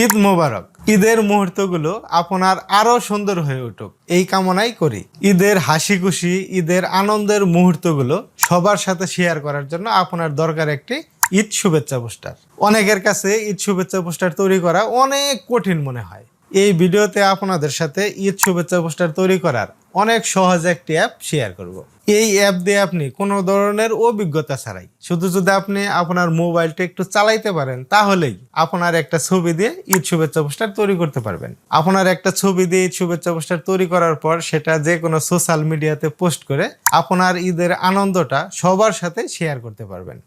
ঈদ মোবারক। ঈদের মুহূর্তগুলো আপনার আরও সুন্দর হয়ে উঠুক। এই কামনাই করি। ঈদের হাসি খুশি ঈদের আনন্দের মুহূর্তগুলো সবার সাথে শেয়ার করার জন্য আপনার দরকার একটি ঈদ শুভেচ্ছা পোস্টার অনেকের কাছে ঈদ শুভেচ্ছা পোস্টার তৈরি করা অনেক কঠিন মনে হয়। এই ভিডিওতে আপনাদের সাথে ঈদ শুভেচ্ছা পোস্টার তৈরি করার অনেক সহজ একটি অ্যাপ শেয়ার করব। এই অ্যাপ দিয়ে আপনি কোনো ধরনের অভিজ্ঞতা ছাড়াই, শুধু যদি আপনি আপনার মোবাইলটা একটু চালাইতে পারেন, তাহলেই আপনার একটা ছবি দিয়ে ঈদ শুভেচ্ছা পোস্টার তৈরি করতে পারবেন। আপনার একটা ছবি দিয়ে ঈদ শুভেচ্ছা পোস্টার তৈরি করার পর সেটা যে কোনো সোশ্যাল মিডিয়াতে পোস্ট করে আপনার ঈদের আনন্দটা সবার সাথে শেয়ার করতে পারবেন।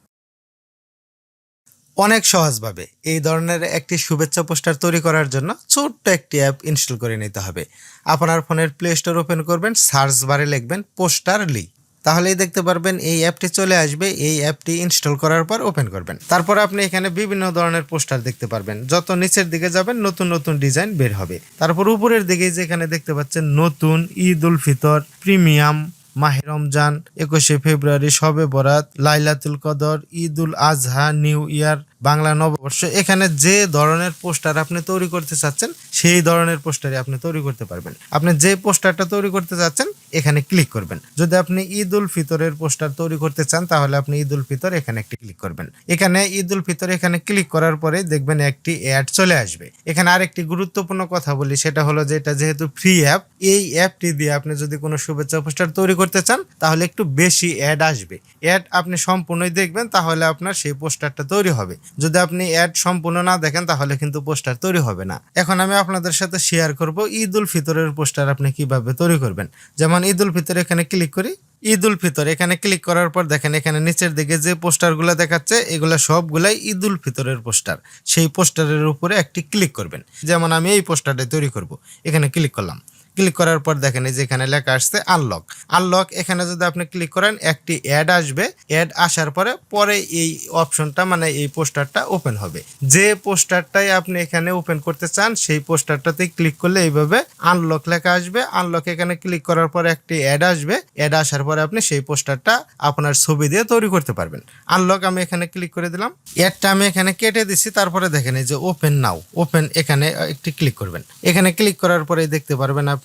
অনেক সহজভাবে এই ধরনের একটি শুভেচ্ছা পোস্টার তৈরি করার জন্য ছোট্ট একটি অ্যাপ ইনস্টল করে নিতে হবে। আপনার ফোনের প্লে স্টোর ওপেন করবেন, সার্চ বারে লিখবেন পোস্টার লি। তাহলেই দেখতে পারবেন এই অ্যাপটি চলে আসবে, এই অ্যাপটি ইনস্টল করার পর ওপেন করবেন। তারপর আপনি এখানে বিভিন্ন ধরনের পোস্টার দেখতে পারবেন। যত নিচের দিকে যাবেন, নতুন নতুন ডিজাইন বের হবে। তারপর উপরের দিকে যেখানে দেখতে পাচ্ছেন, নতুন ঈদ উল ফিতর, প্রিমিয়াম মাহে রমজান একুশে ফেব্রুয়ারি শবে বরাত লাইলাতুল কদর ঈদ উল আজহা নিউ ইয়ার বাংলা নববর্ষ, এখানে যে ধরনের পোস্টার আপনি তৈরি করতে চাচ্ছেন, সেই ধরনের পোস্টারই আপনি তৈরি করতে পারবেন। আপনি যে পোস্টারটা তৈরি করতে চাচ্ছেন, এখানে ক্লিক করবেন। যদি আপনি ঈদ উল ফিতরের পোস্টার তৈরি করতে চান, তাহলে আপনি ঈদ উল ফিতর এখানে একটি ক্লিক করবেন। এখানে ঈদ উল ফিতর এখানে ক্লিক করার পরে দেখবেন একটি অ্যাড চলে আসবে। এখানে আরেকটি গুরুত্বপূর্ণ কথা বলি, সেটা হলো যে এটা যেহেতু ফ্রি অ্যাপ, এই অ্যাপটি দিয়ে আপনি যদি কোনো শুভেচ্ছা পোস্টার তৈরি করতে চান, তাহলে একটু বেশি অ্যাড আসবে। অ্যাড আপনি সম্পূর্ণই দেখবেন, তাহলে আপনার সেই পোস্টারটা তৈরি হবে। যদি আপনি অ্যাড সম্পূর্ণ না দেখেন, তাহলে কিন্তু পোস্টার তৈরি হবে না। এখন আমি আপনাদের সাথে শেয়ার করব ঈদ উল ফিতরের পোস্টার আপনি কীভাবে তৈরি করবেন। যেমন ঈদ উল ফিতর এখানে ক্লিক করি। ঈদ উল ফিতর, এখানে ক্লিক করার পর দেখেন এখানে নিচের দিকে যে পোস্টারগুলো দেখাচ্ছে, এগুলো সবগুলাই ঈদ উল ফিতরের পোস্টার। সেই পোস্টারের উপরে একটি ক্লিক করবেন। যেমন আমি এই পোস্টারটা তৈরি করব। এখানে ক্লিক করলাম। ক্লিক করার পর দেখেন এই যে এখানে লেখা আসছে আনলক আনলক এখানে যদি আপনি ক্লিক করেন, একটি অ্যাড আসবে। অ্যাড আসার পরে পরে এই অপশনটা মানে এই পোস্টারটা ওপেন হবে। যে পোস্টারটাই আপনি এখানে ওপেন করতে চান, সেই পোস্টারটাতে ক্লিক করলে এইভাবে আনলক লেখা আসবে। আনলক এখানে ক্লিক করার পর একটি অ্যাড আসবে। অ্যাড আসার পরে আপনি সেই পোস্টারটা আপনার ছবি দিয়ে তৈরি করতে পারবেন। আনলক আমি এখানে ক্লিক করে দিলাম। অ্যাডটা আমি এখানে কেটে দিছি, তারপরে দেখেন এই যে ওপেন নাও ওপেন এখানে একটি ক্লিক করবেন। এখানে ক্লিক করার পরে দেখতে পারবেন আপনি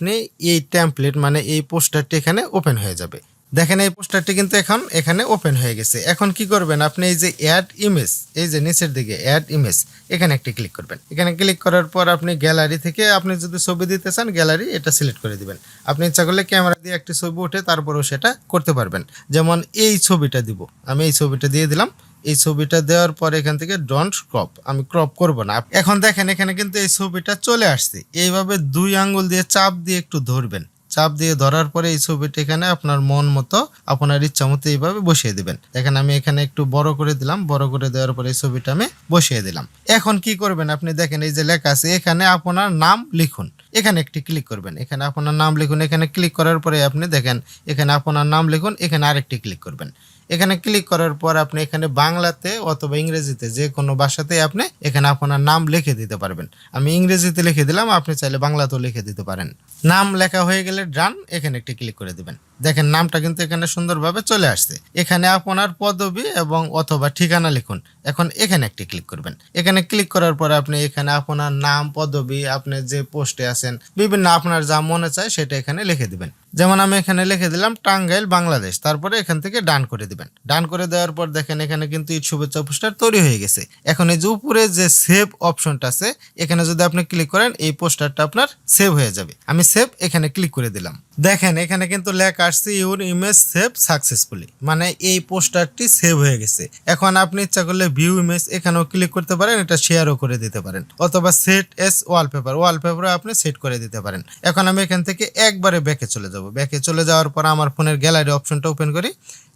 এই টেমপ্লেট মানে এই পোস্টারটি এখানে ওপেন হয়ে যাবে। দেখেন এই পোস্টারটি কিন্তু এখন এখানে ওপেন হয়ে গেছে। এখন কি করবেন আপনি, এই যে অ্যাড ইমেজ এই যে নিচের দিকে অ্যাড ইমেজ এখানে একটি ক্লিক করবেন। এখানে ক্লিক করার পর আপনি গ্যালারি থেকে আপনি যদি ছবি দিতে চান গ্যালারি এটা সিলেক্ট করে দিবেন। আপনি ইচ্ছা করলে ক্যামেরা দিয়ে একটি ছবি উঠে তারপরেও সেটা করতে পারবেন। যেমন এই ছবিটা দিব। আমি এই ছবিটা দিয়ে দিলাম। এই ছবিটা দেওয়ার পর এখান থেকে ডন্ট ক্রপ আমি ক্রপ করব না। এখন দেখেন, এখানে কিন্তু এই ছবিটা চলে আসছে। এইভাবে দুই আঙ্গুল দিয়ে চাপ দিয়ে একটু ধরবেন। চাপ দিয়ে ধরার পরে এই ছবিটা এখানে আপনার মন মতো, আপনার ইচ্ছা মতো এইভাবে বসিয়ে দিবেন। দেখেন, আমি এখানে একটু বড় করে দিলাম। বড় করে দেওয়ার পরে এই ছবিটা আমি বসিয়ে দিলাম। এখন কি করবেন আপনি? দেখেন, এই যে লেখা আছে, এখানে আপনার নাম লিখুন। এখানে একটি ক্লিক করবেন। এখানে আপনার নাম লিখুন। এখানে ক্লিক করার পরে আপনি দেখেন, এখানে আপনার নাম লিখুন। এখানে আরেকটি ক্লিক করবেন। এখানে ক্লিক করার পর আপনি এখানে বাংলাতে অথবা ইংরেজিতে যে কোনো ভাষাতেই আপনি এখানে আপনার নাম লিখে দিতে পারবেন। আমি ইংরেজিতে লিখে দিলাম, আপনি চাইলে বাংলাতেও লিখে দিতে পারেন। নাম লেখা হয়ে গেলে ডান এখানে একটি ক্লিক করে দিবেন। দেখেন নামটা কিন্তু এখানে সুন্দরভাবে চলে আসছে। এখানে আপনার পদবি এবং অথবা ঠিকানা লিখুন। এখন এখানে একটি ক্লিক করবেন। এখানে ক্লিক করার পর আপনি এখানে আপনার নাম, পদবি, আপনি যে পোস্টে আছেন, বিভিন্ন আপনার যা মনে চায় সেটা এখানে লিখে দিবেন। যেমন আমি এখানে লিখে দিলাম, টাঙ্গাইল, বাংলাদেশ। তারপরে এখান থেকে ডান করে দিবেন। ডান করে দেওয়ার পর দেখেন এখানে কিন্তু ঈদ শুভেচ্ছা পোস্টার তৈরি হয়ে গেছে। এখন এই যে উপরে যে সেভ অপশনটা আছে, এখানে যদি আপনি ক্লিক করেন, এই পোস্টারটা আপনার সেভ হয়ে যাবে। আমি সেভ এখানে ক্লিক করে দিলাম। দেখেন, এখানে কিন্তু লেখা আসছে ইউর ইমেজ সেভ সাকসেসফুলি মানে এই পোস্টারটি সেভ হয়ে গেছে। এখন আপনি ইচ্ছা করলে ভিউ ইমেজ এখানেও ক্লিক করতে পারেন, এটা শেয়ারও করে দিতে পারেন। অথবা সেট এস ওয়ালপেপার ওয়ালপেপারও আপনি সেট করে দিতে পারেন। এখন আমি এখান থেকে একবারে ব্যাকে চলে যাব। ব্যাকে চলে যাওয়ার পর আমার ফোনের গ্যালারি অপশনটা ওপেন করি।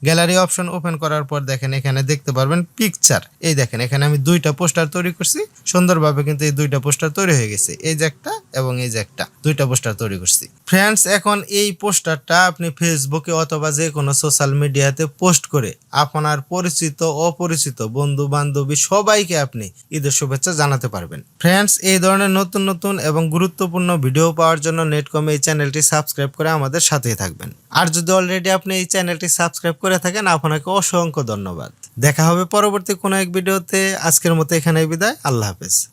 গ্যালারি অপশন ওপেন করার পর দেখেন এখানে দেখতে পারবেন পিকচার এই দেখেন, এখানে আমি দুইটা পোস্টার তৈরি করছি। সুন্দরভাবে কিন্তু এই দুইটা পোস্টার তৈরি হয়ে গেছে। এই যে একটা এবং এই যে একটা, দুইটা পোস্টার তৈরি করছি। ফ্রেন্ডস এখন এই পোস্টারটা আপনি ফেসবুকে অথবা যে কোনো সোশ্যাল মিডিয়াতে পোস্ট করে আপনার পরিচিত, অপরিচিত বন্ধু বান্ধবী সবাইকে আপনি ঈদের শুভেচ্ছা জানাতে পারবেন। ফ্রেন্ডস এই ধরনের নতুন নতুন এবং গুরুত্বপূর্ণ ভিডিও পাওয়ার জন্য নেটকমে এই চ্যানেলটি সাবস্ক্রাইব করে আমাদের সাথেই থাকবেন। আর যদি অলরেডি আপনি এই চ্যানেলটি সাবস্ক্রাইব করে থাকেন, আপনাকে অসংখ্য ধন্যবাদ। দেখা হবে পরবর্তী কোনো এক ভিডিওতে আজকের মতো এখানে বিদায়। আল্লাহ হাফেজ।